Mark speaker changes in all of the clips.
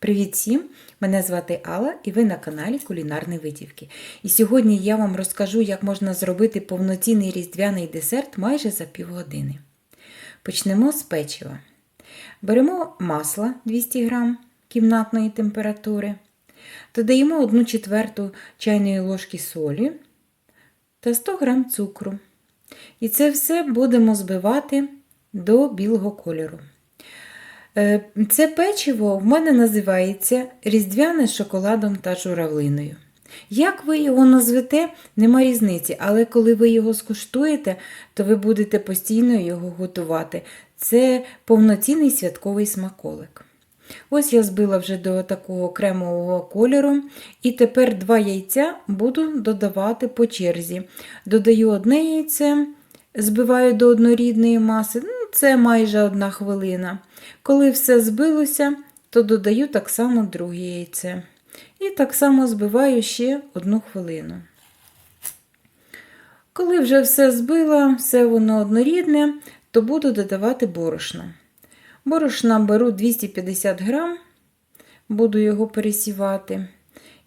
Speaker 1: Привіт всім! Мене звати Алла і ви на каналі Кулінарні Витівки. І сьогодні я вам розкажу, як можна зробити повноцінний різдвяний десерт майже за півгодини. Почнемо з печива. Беремо масло 200 г кімнатної температури, додаємо 1 четверту чайної ложки солі та 100 г цукру. І це все будемо збивати до білого кольору. Е, Це печиво в мене називається різдвяне з шоколадом та журавлиною. Як ви його назвете, нема різниці, але коли ви його скуштуєте, то ви будете постійно його готувати. Це повноцінний святковий смаколик. Ось я збила вже до такого кремового кольору, і тепер два яйця буду додавати по черзі. Додаю одне яйце, збиваю до однорідної маси, ну, це майже одна хвилина. Коли все збилося, то додаю так само друге яйце. І так само збиваю ще одну хвилину. Коли вже все збила, все воно однорідне, то буду додавати борошно. Борошна беру 250 грам, буду його пересівати.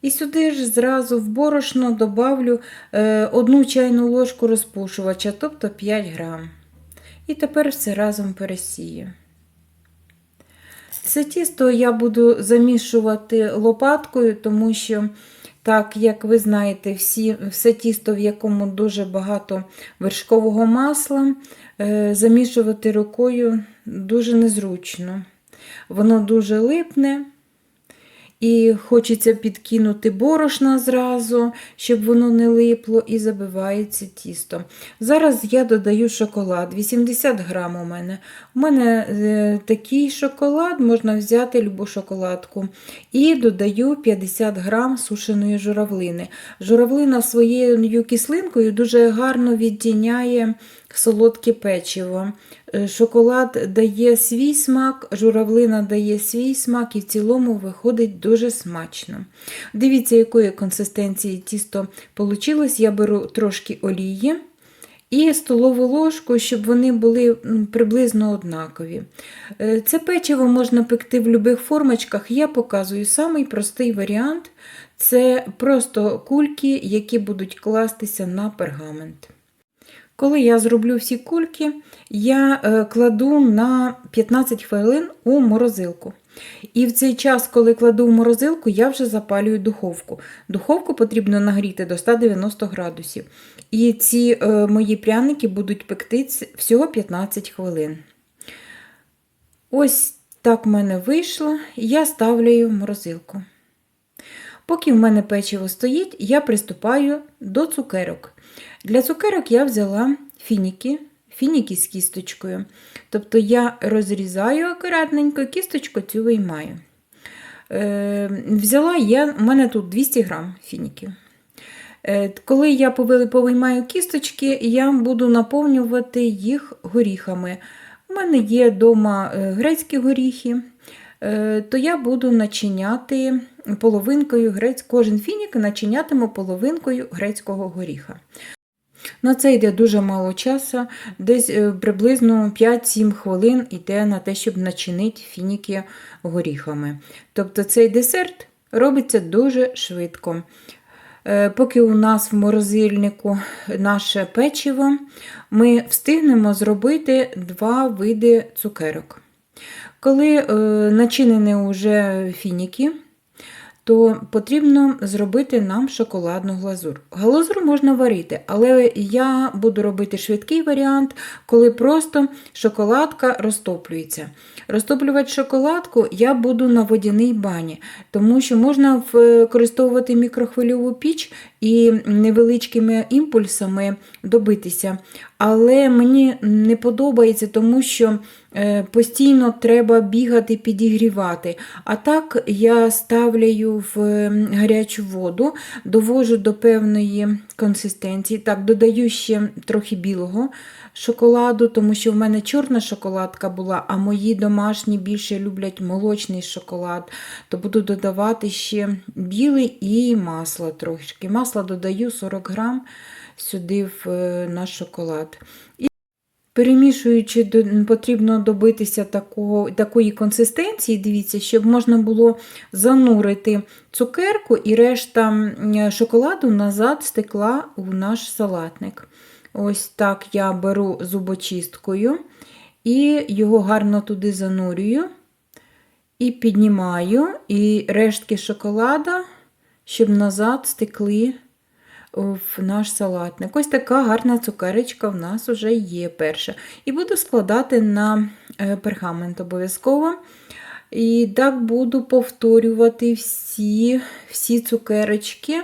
Speaker 1: І сюди ж зразу в борошно добавлю е, одну чайну ложку розпушувача, тобто 5 грам. І тепер все разом пересію. Це тісто я буду замішувати лопаткою, тому що, так, як ви знаєте, всі, все тісто, в якому дуже багато вершкового масла, е, замішувати рукою дуже незручно. Воно дуже липне. І хочеться підкинути борошна зразу, щоб воно не липло, і забивається тісто. Зараз я додаю шоколад. 80 грам у мене. У мене е, такий шоколад, можна взяти любу шоколадку. І додаю 50 грам сушеної журавлини. Журавлина своєю кислинкою дуже гарно відтіняє солодке печиво. Е, Шоколад дає свій смак, журавлина дає свій смак і в цілому виходить дуже смачно. Дивіться, якої консистенції тісто вийшло. Я беру трошки олії і столову ложку, щоб вони були приблизно однакові. Е, Це печиво можна пекти в будь-яких формочках. Я показую самий простий варіант це просто кульки, які будуть кластися на пергамент. Коли я зроблю всі кульки, я е, кладу на 15 хвилин у морозилку. І в цей час, коли кладу в морозилку, я вже запалюю духовку. Духовку потрібно нагріти до 190 градусів. І ці е, мої пряники будуть пекти всього 15 хвилин. Ось так в мене вийшло, я ставлю в морозилку. Поки в мене печиво стоїть, я приступаю до цукерок. Для цукерок я взяла фініки, фініки з кісточкою. Тобто я розрізаю акуратненько, кісточку цю виймаю. Е, Взяла я, у мене тут 200 грам фініків. Е, Коли я повиймаю кісточки, я буду наповнювати їх горіхами. У мене є вдома грецькі горіхи, е, то я буду начиняти половинкою грець... кожен фінік начинятиму половинкою грецького горіха. На це йде дуже мало часу, десь е, приблизно 5-7 хвилин йде на те, щоб начинити фініки горіхами. Тобто цей десерт робиться дуже швидко. Е, поки у нас в морозильнику наше печиво, ми встигнемо зробити два види цукерок. Коли е, начинені вже фініки, то потрібно зробити нам шоколадну глазур. Глазур можна варити, але я буду робити швидкий варіант, коли просто шоколадка розтоплюється. Розтоплювати шоколадку я буду на водяній бані, тому що можна використовувати мікрохвильову піч і невеличкими імпульсами добитися. Але мені не подобається, тому що е, постійно треба бігати, підігрівати. А так я ставляю в гарячу воду, довожу до певної консистенції. Так, додаю ще трохи білого шоколаду, тому що в мене чорна шоколадка була, а мої домашні більше люблять молочний шоколад, то буду додавати ще білий і масло трошки. Масло додаю 40 грам сюди в наш шоколад. Перемішуючи, потрібно добитися такого, такої консистенції, дивіться, щоб можна було занурити цукерку і решта шоколаду назад стекла у наш салатник. Ось так я беру зубочисткою і його гарно туди занурюю. І піднімаю, і рештки шоколада, щоб назад стекли в наш салатник. Ось така гарна цукерочка в нас вже є перша. І буду складати на е, пергамент обов'язково. І так буду повторювати всі, всі цукерочки.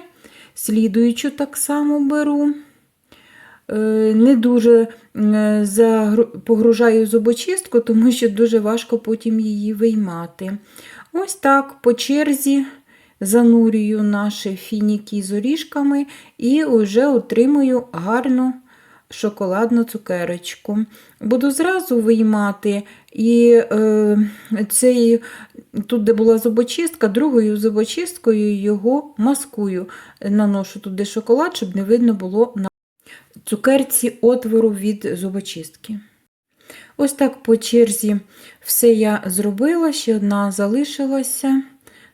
Speaker 1: Слідуючу так само беру. Е, Не дуже е, погружаю зубочистку, тому що дуже важко потім її виймати. Ось так по черзі занурюю наші фініки з оріжками і вже отримую гарну шоколадну цукерочку. Буду зразу виймати і е, цей, тут, де була зубочистка, другою зубочисткою його маскую. Наношу туди шоколад, щоб не видно було на цукерці отвору від зубочистки. Ось так по черзі все я зробила, ще одна залишилася.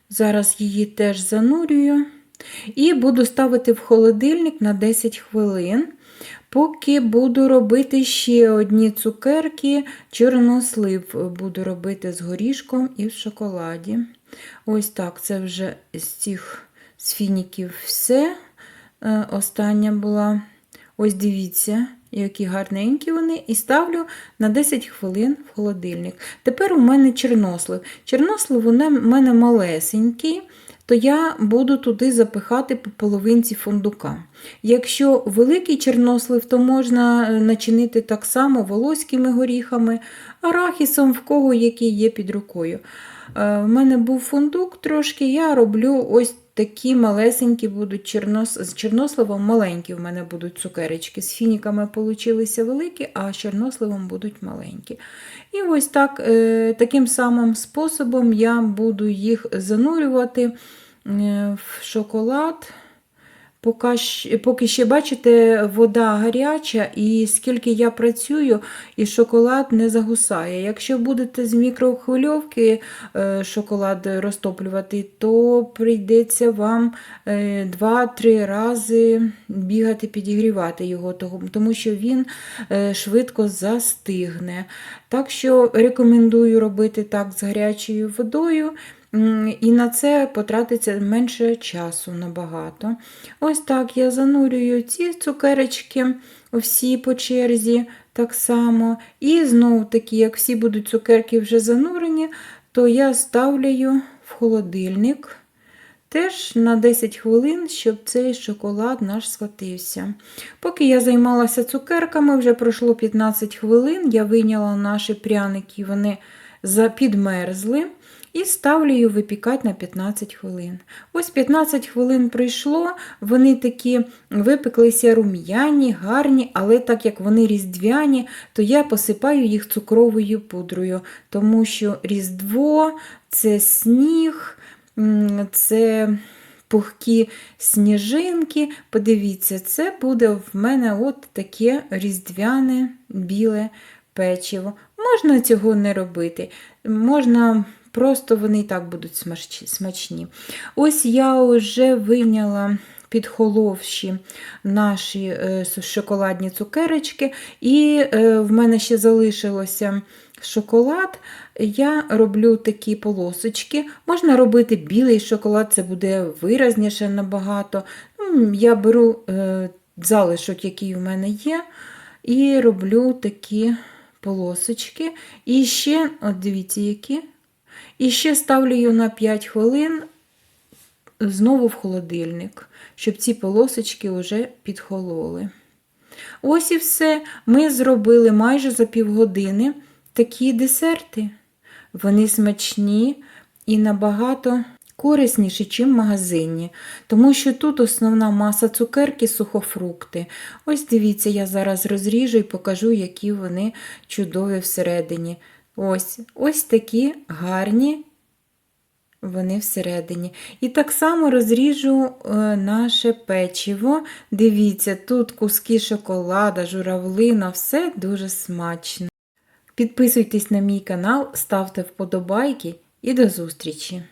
Speaker 1: Зараз її теж занурюю. І буду ставити в холодильник на 10 хвилин, поки буду робити ще одні цукерки, чорнослив буду робити з горішком і в шоколаді. Ось так, це вже з цих з фініків все. Е, Остання була. Ось дивіться, які гарненькі вони, і ставлю на 10 хвилин в холодильник. Тепер у мене чорнослив. Чорнослив у мене малесенький, то я буду туди запихати по половинці фундука. Якщо великий чорнослив, то можна начинити так само волоськими горіхами, арахісом, в кого який є під рукою. Е, У мене був фундук трошки, я роблю ось такі малесенькі будуть чорнос... з чорносливом маленькі в мене будуть цукерочки. З фініками получилися великі, а з чорносливом будуть маленькі. І ось так, е, таким самим способом я буду їх занурювати е, в шоколад. Поки, ще, бачите, вода гаряча, і скільки я працюю, і шоколад не загусає. Якщо будете з мікрохвильовки е, шоколад розтоплювати, то прийдеться вам е, 2-3 рази бігати, підігрівати його, тому що він е, швидко застигне. Так що рекомендую робити так з гарячою водою. І на це потратиться менше часу набагато. Ось так я занурюю ці цукерочки всі по черзі так само. І знову таки, як всі будуть цукерки вже занурені, то я ставлю в холодильник теж на 10 хвилин, щоб цей шоколад наш схватився. Поки я займалася цукерками, вже пройшло 15 хвилин, я вийняла наші пряники, вони підмерзли. І ставлю її випікати на 15 хвилин. Ось 15 хвилин пройшло, вони такі випеклися рум'яні, гарні, але так як вони різдвяні, то я посипаю їх цукровою пудрою, тому що Різдво це сніг, це пухкі сніжинки. Подивіться, це буде в мене от таке різдвяне біле печиво. Можна цього не робити. Можна просто вони і так будуть смач- смачні. Ось я вже вийняла підхоловші наші е, шоколадні цукерочки, і е, в мене ще залишилося шоколад. Я роблю такі полосочки. Можна робити білий шоколад, це буде виразніше набагато. Я беру е, залишок, який у мене є, і роблю такі полосочки. І ще, от дивіться, які. І ще ставлю її на 5 хвилин знову в холодильник, щоб ці полосочки вже підхололи. Ось і все. Ми зробили майже за півгодини такі десерти. Вони смачні і набагато корисніші, ніж в магазині, тому що тут основна маса цукерки, сухофрукти. Ось дивіться, я зараз розріжу і покажу, які вони чудові всередині. Ось, ось такі гарні вони всередині. І так само розріжу е, наше печиво. Дивіться, тут куски шоколада, журавлина, все дуже смачно. Підписуйтесь на мій канал, ставте вподобайки і до зустрічі!